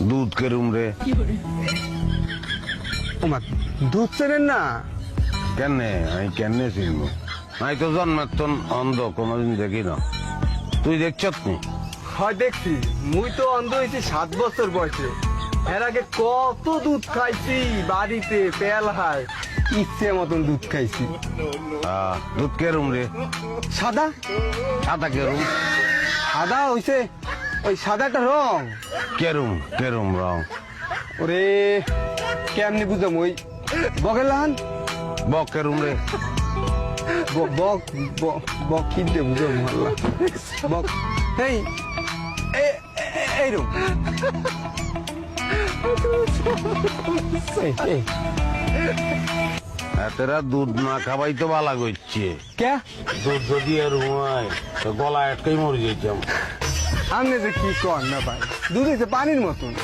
দুধ কেরুম রে। ওমা দুধ চেনেন না? কেনে? আমি কেনে চিনব? আমি তো জন্মের তন অন্ধ কোনোদিন দেখি না। তুই দেখছত নি? হয় দেখছি। মুই তো অন্ধ হয়েছি সাত বছর বয়সে। এর আগে কত দুধ খাইছি বাড়িতে পেয়ালায় ইচ্ছে মতন দুধ খাইছি। দুধ কেরুম রে। সাদা? সাদা কেরুম। সাদা হইছে? ওই সাদাটা রং। কেরুম কেরুম রং। ওরে কেমনি বুঝাম ওই বগেলাহান বক কেরুম রে। বক বক কিনতে আল্লাহ বক এই এইরকম এই, এই, এতেরা দুধ না খাবাই তো বালা করছে। কে দুধ যদি আর হয় গলা একটাই মরে যেতাম আপনি যে কি কর না ভাই? দুধ হচ্ছে পানির মতন।